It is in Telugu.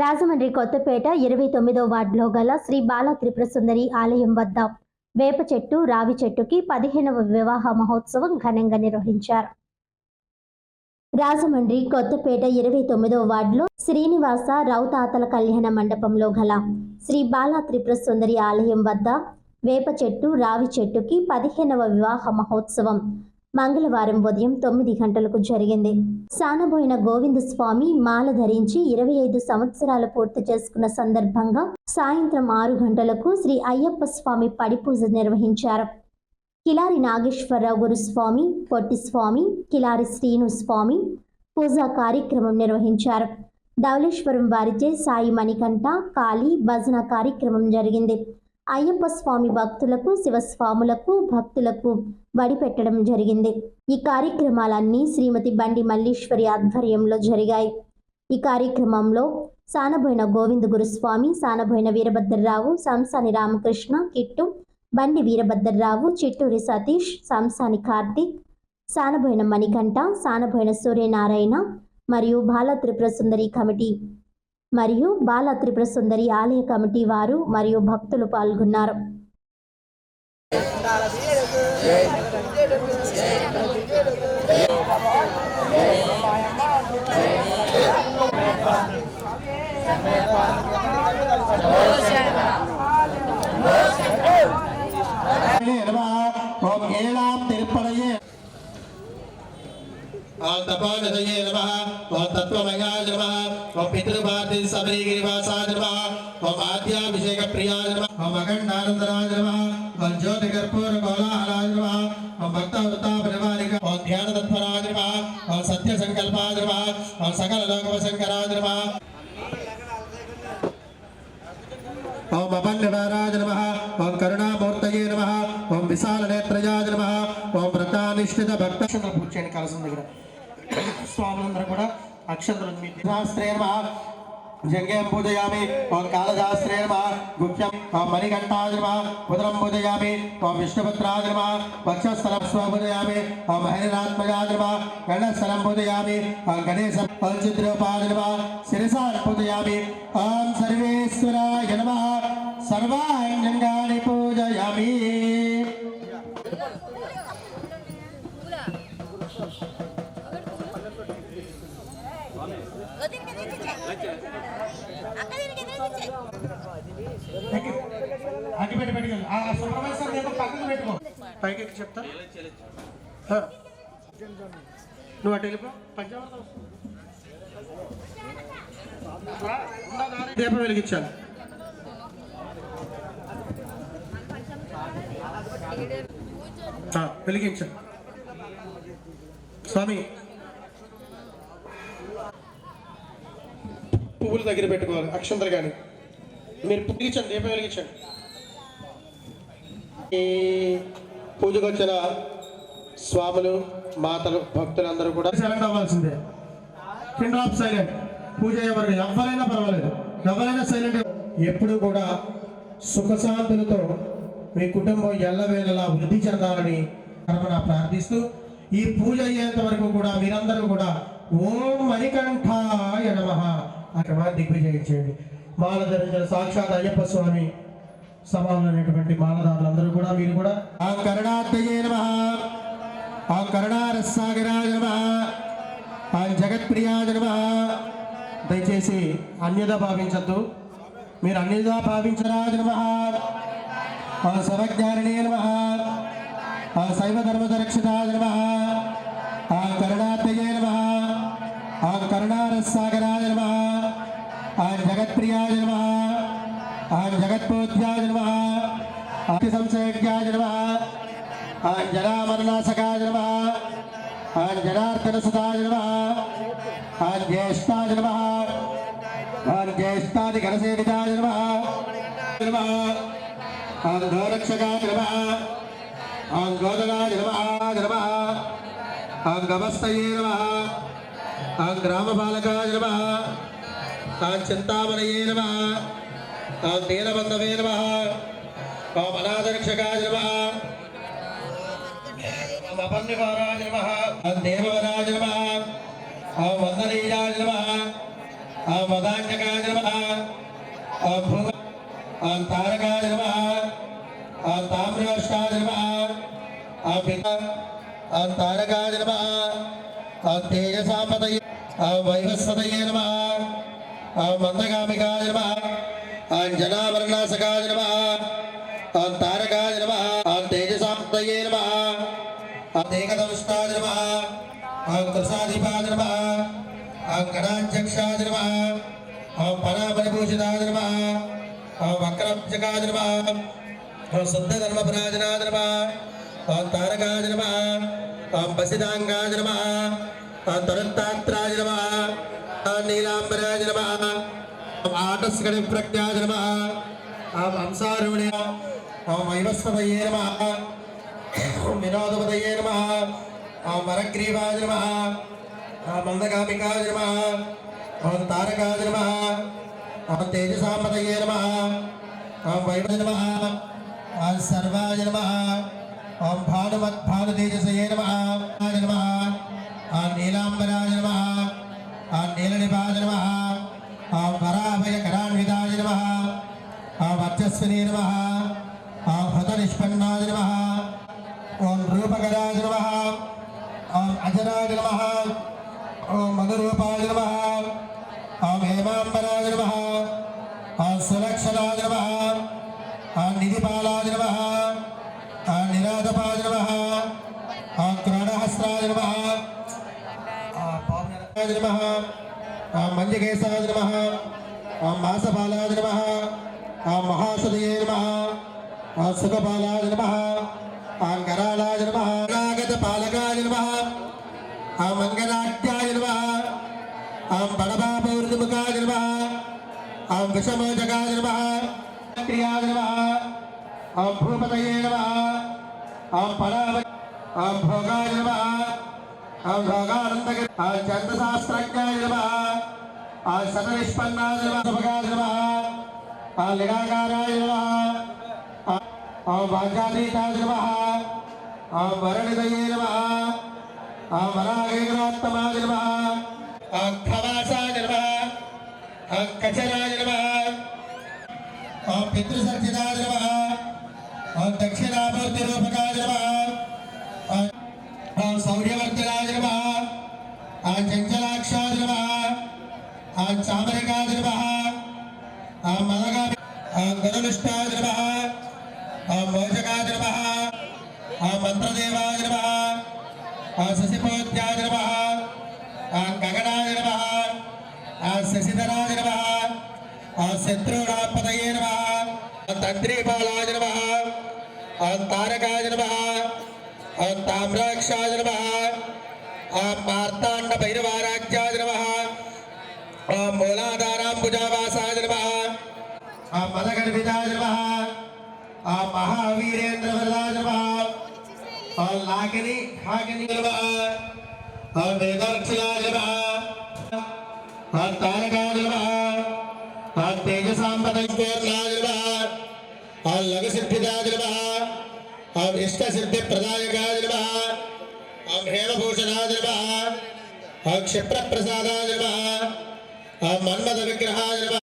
రాజమండ్రి కొత్తపేట ఇరవై తొమ్మిదో వార్డులో గల శ్రీ బాల త్రిపుర సుందరి ఆలయం వద్ద వేప చెట్టు రావి చెట్టుకి పదిహేనవ వివాహ మహోత్సవం ఘనంగా నిర్వహించారు. రాజమండ్రి కొత్తపేట ఇరవై తొమ్మిదో వార్డులో శ్రీనివాస రౌతాతల కళ్యాణ మండపంలో గల శ్రీ బాల త్రిపుర సుందరి ఆలయం వద్ద వేప చెట్టు రావి చెట్టుకి పదిహేనవ వివాహ మహోత్సవం మంగళవారం ఉదయం తొమ్మిది గంటలకు జరిగింది. సానబోయిన గోవింద స్వామి మాల ధరించి ఇరవై ఐదు సంవత్సరాలు పూర్తి చేసుకున్న సందర్భంగా సాయంత్రం ఆరు గంటలకు శ్రీ అయ్యప్ప స్వామి పడిపూజ నిర్వహించారు. కిలారి నాగేశ్వరరావు గురుస్వామి పొట్టి స్వామి కిలారి శ్రీను స్వామి పూజా కార్యక్రమం నిర్వహించారు. ధవళేశ్వరం వారిచే సాయి మణికంఠ కాళీ భజన కార్యక్రమం జరిగింది. అయ్యప్ప స్వామి భక్తులకు శివస్వాములకు భక్తులకు వడి పెట్టడం జరిగింది. ఈ కార్యక్రమాలన్నీ శ్రీమతి బండి మల్లీశ్వరి ఆధ్వర్యంలో జరిగాయి. ఈ కార్యక్రమంలో సానబోయిన గోవింద గురుస్వామి సానబోయిన వీరభద్రరావు సంసాని రామకృష్ణ కిట్టు బండి వీరభద్రరావు చిట్టూరి సతీష్ సంసాని కార్తీక్ సానబోయిన మణికంఠ సానబోయిన సూర్యనారాయణ మరియు బాల త్రిపుర సుందరి కమిటీ మరియు బాల త్రిపుర సుందరి ఆలయ కమిటీ వారు మరియు భక్తులు పాల్గొన్నారు. ఓం ఓం తపోనిధయే నమః ఓం తత్వమయాయ నమః ఓం పితృభారతి సబరిగిరివాసాయ నమః ఓం ఆద్యాభిషేక ప్రియాయ నమః ఓం అఖండానందరాయ నమః ఓం జ్యోతికర్పూర కోలాహలాయ నమః ఓం భక్త వృతా పరివారిక ఓం ధ్యాన తత్పరాయ నమః ఓం సత్య సంకల్పాయ నమః ఓం సకల లోకవశంకరాయ నమః ఓం అపన్యవారాయ నమ ఓం కరుణామూర్తయే నమ ఓం విశాల నేత్రయాయ నమ ఓం వ్రతానిష్ఠిత భక్త అక్షంతలు పూజ చేయండి కలసం దగ్గర స్వాములందరూ కూడా అక్షంతలు మీ శాస్త్రే నమ. జంగేం పూజయామి ఓం కాళశాస్త్రే నమ. గుహ్యం ఓం మణికంఠాయ నమ. ఉదరం పూజయామి ఓం విష్ణుపుత్రాయ నమ. వక్షస్థలం స్వ పూజయామి ఓం హరినాత్మజాయ నమ. గణస్థలం పూజయామి ఓం గణేశ ఓం చిద్రూపాయ నమ. శిరసాన్ పూజయామి. ఓం అగ్గి పెట్టి పెట్టుకెళ్ళి ఆ సూపర్వైజర్ ఏదో పక్కన పెట్టుకో. పైకి ఎక్కి చెప్తా. నువ్వు అటు వెళ్ళిపో. పంచామృతం దీపం వెలిగించాలి. వెలిగించాలి స్వామి పువ్వులు దగ్గర పెట్టుకోవాలి. అక్షంతలు కానీ. మీరు వెలిగించండి దీపం వెలిగించండి. ఈ పూజకు వచ్చిన స్వాములు మాతలు భక్తులందరూ కూడా సెలెక్ట్ అవ్వాల్సిందే. కిండ్ ఆఫ్ సైలెంట్ పూజ ఎవరు ఎవరైనా పర్వాలేదు. ఎవరైనా సైలెంట్ ఎప్పుడు కూడా సుఖశాంతులతో మీ కుటుంబం ఎల్లవేళలా వృద్ధి చెందాలని పరమన ప్రార్థిస్తూ ఈ పూజ అయ్యేంత వరకు కూడా మీరందరూ కూడా ఓం మణికంఠాయ నమ. అక్కడ దిగ్విజయం చేయండి మాల ధరించిన సాక్షాత్ అయ్యప్ప స్వామి సమానమైనటువంటి మాలదారులందరూ కూడా మీరు కూడా. ఆ కరుణాత్మయే నమ. ఆ కరుణారసాగరాజ నమ. ఆ జగత్ప్రియాజ నమ. దయచేసి అన్యదా భావించద్దు. మీరు అన్యదా భావించరాజ నమ. ఆ సర్వజ్ఞానినే నమ. ఆ శైవ ధర్మదరక్షితాజ నమ. ఆ కరుణాత్మయే నమ. ఆ కరుణారసాగరాజ నమ ఆ జగత్ప్రియాజ నమ ఆ జగత్పోధ్యాయ నమ అతి సంశయజ్ఞాయ నమ ఆ జనామరణాసకాయ నమ ఆ జనార్దన సుతాయ నమ ఆ జ్యేష్ఠాయ నమ ఆ జ్యేష్ఠాది గణసేవితాయ నమ నమ ఆ గోరక్షకాయ నమ ఆ గోదగాయ నమ నమ ఆ గమస్తయే నమ. నమ. ఆ చింతామణయే నమ. ఆ నీలబంధవే నమ. ఆ అనాథరక్షకాయ నమ. అపన్నివారాయ నమ. ఆ దేవవరాయ నమ. ఆ వందనీయాయ నమ. ఓం మదాంజకాయ ఓం ఓం తారకాయ ఓం తామ్రవర్షాయ ఓం పిత ఓం తారకాయ ఓం ఓం వైవస్వతయే మందగామికాయ నమః ఓం జనావర్ణాసకాయ నమః ఓం తారకాయ నమః ఓం తేజసాపతయే నమః ఓం ఏకదంష్టాయ నమః ఓం కృషాధిపాయ నమః ఓం గణాధ్యక్షాయ నమః ఓం పరామరిభూషితాయ నమః ఓం వక్రబ్జకాయ నమః ఓం శుద్ధధర్మపరాజనాయ నమః ఓం తారకాయ నమః ఓం పసిదాంగాయ నమః ఓం తరుత్తాత్రాయ నమః నీలాంబరాజ నమ నమః ఓం నమ ఓం హంసారుణి ఓం వైవస్వతయే నమః ఓం వినోదపదయే నమః ఓం వరగ్రీవాయ నమః ఓం మందగామికాయ నమః ఓం తారకాయ నమః ఓం తేజసాంపదయే నమః ఓం వైవ ఓం ఓం ఓం ఓం నీలనిపాయ నమః. ఓం వరాభయ కరాన్వితాయ నమః. ఓం వర్చస్వినే నమః. ఓం హృత నిష్పన్నాయ ఓం రూపకరాయ అజరాయ ఓం మధురూపాయ హేమాంబరాయ సులక్షణాయ నిధిపాలాయ నిరాధపాయ నమః ఓం మంజకేశాయ నమ ఓం మాసపాలాయ నమః ఓం మహాసదయే నమ ఓం సుఖపాలాయ నమః ఓం కరాళాయ నమః నాగత పాలకాయ నమ ఓం మంగళాఢ్యాయ నమః ఓం బడబాపౌర్ణముఖాయ నమ ఓం విషమోజకాయ నమః క్రియాయ నమః ఓం భూపతయే నమ ఓం పరావ ఓం భోగాయ నమః ఓం భోగానందగ ఓం చంద్రశాస్త్రజ్ఞాయ నమః ఓం శతనిష్పన్నాయ నమః శుభగాయ నమః ఓం లింగాకారాయ నమః ఓం వాచాతీతాయ నమః ఓం వరణిదయే నమః ఓం వరాగేంద్రోత్తమాయ నమః ఓం ఖవాసాయ నమః కచరాయ పితృసర్జితాయ దక్షిణామూర్తి రూపకాయ ఆ చంచలాక్షాయ నమః ఓం చామరికాయ నమః ఓం మదగా ఆ గరునిష్టాయ నమః ఓం మోచకాయ నమః ఆ మంత్రదేవాయ నమః ఓం శశిపోత్యాయ నమః ఆ గగనాయ నమ ఆ శశిధరాయ నమః ఓం శత్రురాపదయే నమః ఆ తంత్రీపాలాయ నమః ఓం తారకాయ నమః ఓం తామ్రాక్షాయ నమః ఓం మార్తాండ భైరవారాజ్యాయ నమః ఓం మూలాధారాంబుజావాసాయ నమః ఓం మదగణితాయ నమః ఓం మహావీరేంద్ర వరదాయ నమః ఓం లాగిని హాగిని నమః ఓం వేదాక్షరాయ నమః ఓం తారకాయ నమః ఓం తేజసాంబదైర్నాయ నమః ఓం లఘుసిద్ధిదాయ నమః ఓం ఇష్టసిద్ధిప్రదాయకాయ నమః ఓం హేమభూషణాయ నమః ఆ క్షిప్రప్రసాదాయ నమః. ఆ మన్మద విగ్రహాయ నమః.